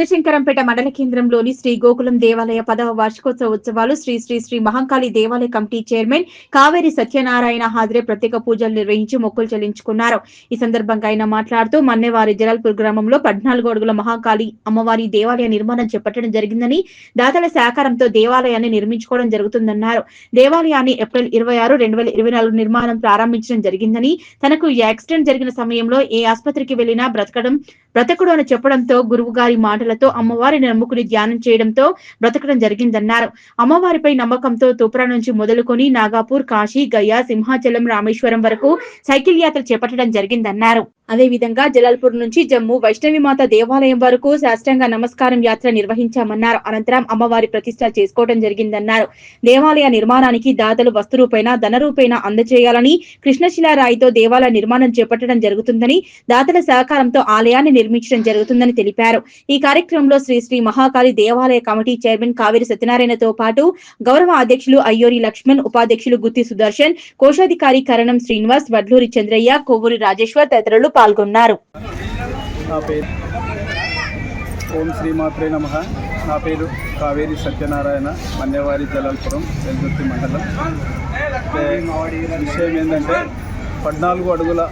చిన్నశంకరంపేట మండల కేంద్రంలోని శ్రీ గోకులం దేవాలయ పదవ వార్షికోత్సవ ఉత్సవాలు శ్రీ శ్రీ శ్రీ మహంకాళి దేవాలయ కమిటీ చైర్మన్ కావేరి సత్యనారాయణ హాజరే ప్రత్యేక పూజలు నిర్వహించి మొక్కులు చెల్లించుకున్నారు. ఈ సందర్భంగా ఆయన మాట్లాడుతూ మన్నెవారి జలాల్పూర్ గ్రామంలో పద్నాలుగు అడుగుల మహాకాళి అమ్మవారి దేవాలయ నిర్మాణం చేపట్టడం జరిగిందని దాతల సహకారంతో దేవాలయాన్ని నిర్మించుకోవడం జరుగుతుందన్నారు. దేవాలయాన్ని ఏప్రిల్ ఇరవై ఆరు రెండు వేల ఇరవై నాలుగు నిర్మాణం ప్రారంభించడం జరిగిందని తనకు ఈ యాక్సిడెంట్ జరిగిన సమయంలో ఏ ఆసుపత్రికి వెళ్ళినా బ్రతకడం బ్రతకుడు అని చెప్పడంతో గురువు గారి మాటలు మాటలతో అమ్మవారిని నమ్ముకుని ధ్యానం చేయడంతో బ్రతకడం జరిగిందన్నారు. అమ్మవారిపై నమ్మకంతో తూప్రా నుంచి మొదలుకొని నాగాపూర్ కాశీ గయా సింహాచలం రామేశ్వరం వరకు సైకిల్ యాత్ర చేపట్టడం జరిగిందన్నారు. అదే విధంగా జలాల్పూర్ నుంచి జమ్మూ వైష్ణవి మాత దేవాలయం వరకు శాస్త్రంగా నమస్కారం యాత్ర నిర్వహించామన్నారు. అనంతరం అమ్మవారి ప్రతిష్ట చేసుకోవడం జరిగిందన్నారు. దేవాలయ నిర్మాణానికి దాతలు వస్తు రూపైన ధన రూపేణ అందజేయాలని కృష్ణశిలారాయితో దేవాలయ నిర్మాణం చేపట్టడం జరుగుతుందని దాతల సహకారంతో ఆలయాన్ని నిర్మించడం జరుగుతుందని తెలిపారు. ఈ కార్యక్రమంలో శ్రీ శ్రీ మహాకాళి దేవాలయ కమిటీ చైర్మన్ కావేరి సత్యనారాయణతో పాటు గౌరవ అధ్యక్షులు అయ్యోరి లక్ష్మణ్ ఉపాధ్యక్షులు గుత్తి సుదర్శన్ కోశాధికారి కరణం శ్రీనివాస్ వడ్లూరి చంద్రయ్య కొవ్వూరి రాజేశ్వర్ తదితరులు పాల్గొన్నారు. నా పేరు ఓం నమ. నా పేరు కావేరి సత్యనారాయణ మన్యవారి జలాల్పురం వెల్దుర్తి మండలం. విషయం ఏంటంటే పద్నాలుగు అడుగుల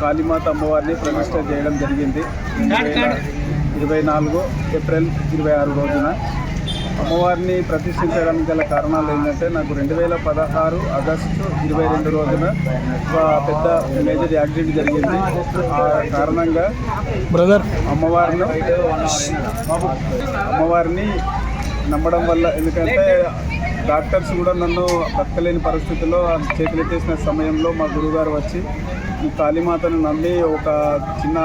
కాళీమాత అమ్మవారిని ప్రతిష్ట చేయడం జరిగింది. ఇరవై నాలుగు ఏప్రిల్ ఇరవై ఆరు రోజున. అమ్మవారిని ప్రతిష్ఠించడానికి గల కారణాలు ఏంటంటే నాకు రెండు వేల పదహారు ఆగస్టు ఇరవై రెండు రోజున పెద్ద మేజర్ యాక్సిడెంట్ జరిగింది. ఆ కారణంగా బ్రదర్. అమ్మవారిని అమ్మవారిని నమ్మడం వల్ల ఎందుకంటే డాక్టర్స్ కూడా నన్ను బతకలేని పరిస్థితుల్లో చేతులెత్తేసిన సమయంలో మా గురుగారు వచ్చి ఈ కాళీమాతను నమ్మి ఒక చిన్న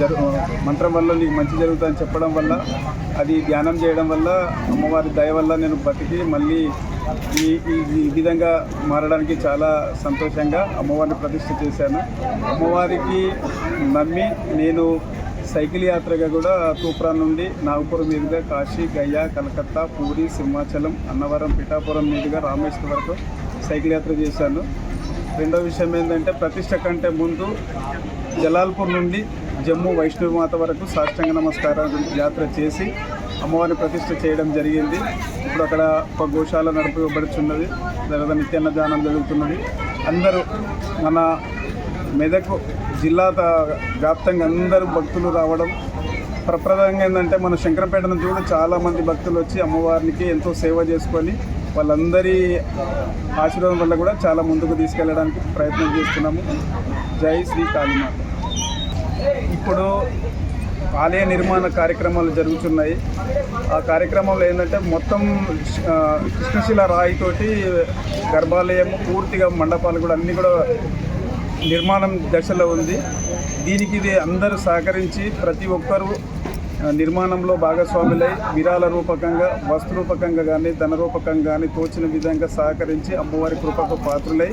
జరు మంత్రం వల్ల నీకు మంచి జరుగుతుందని చెప్పడం వల్ల అది ధ్యానం చేయడం వల్ల అమ్మవారి దయ వల్ల నేను బతికి మళ్ళీ ఈ ఈ- విధంగా మారడానికి చాలా సంతోషంగా అమ్మవారిని ప్రతిష్ట చేశాను. అమ్మవారికి నమ్మి నేను సైకిల్ యాత్రగా కూడా తూప్రా నుండి నాగపురం మీదుగా కాశీ గయా కలకత్తా పూరి సింహాచలం అన్నవరం పిఠాపురం మీదుగా రామేశ్వరం వరకు సైకిల్ యాత్ర చేశాను. రెండో విషయం ఏంటంటే ప్రతిష్ట కంటే ముందు జలాల్పూర్ నుండి జమ్మూ వైష్ణవి మాత వరకు సాష్టంగ నమస్కారం యాత్ర చేసి అమ్మవారిని ప్రతిష్ట చేయడం జరిగింది. ఇప్పుడు అక్కడ ఒక గోశాల నడిపబడుచున్నది తర్వాత నిత్యాన్నదానం జరుగుతున్నది. అందరూ మన మెదక్ జిల్లా తా- వ్యాప్తంగా అందరూ భక్తులు రావడం ప్రప్రదంగా ఏంటంటే మన శంకరపేట నుంచి కూడా చాలామంది భక్తులు వచ్చి అమ్మవారికి ఎంతో సేవ చేసుకొని వాళ్ళందరి ఆశీర్వాదం వల్ల కూడా చాలా ముందుకు తీసుకెళ్ళడానికి ప్రయత్నం చేస్తున్నాము. జై శ్రీ కాళీమాత. ఇప్పుడు ఆలయ నిర్మాణ కార్యక్రమాలు జరుగుతున్నాయి. ఆ కార్యక్రమంలో ఏంటంటే మొత్తం కృష్ణశిల రాయితోటి గర్భాలయం పూర్తిగా మండపాలు కూడా అన్నీ కూడా నిర్మాణం దశలో ఉంది. దీనికి ఇది అందరూ సహకరించి ప్రతి ఒక్కరూ నిర్మాణంలో భాగస్వాములై విరాళ రూపకంగా వస్తురూపకంగా కానీ ధన రూపకంగా కానీ తోచిన విధంగా సహకరించి అమ్మవారి కృపకు పాత్రులై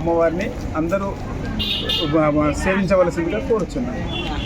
అమ్మవారిని అందరూ సేవించవలసిందిగా కోరుచున్నాను.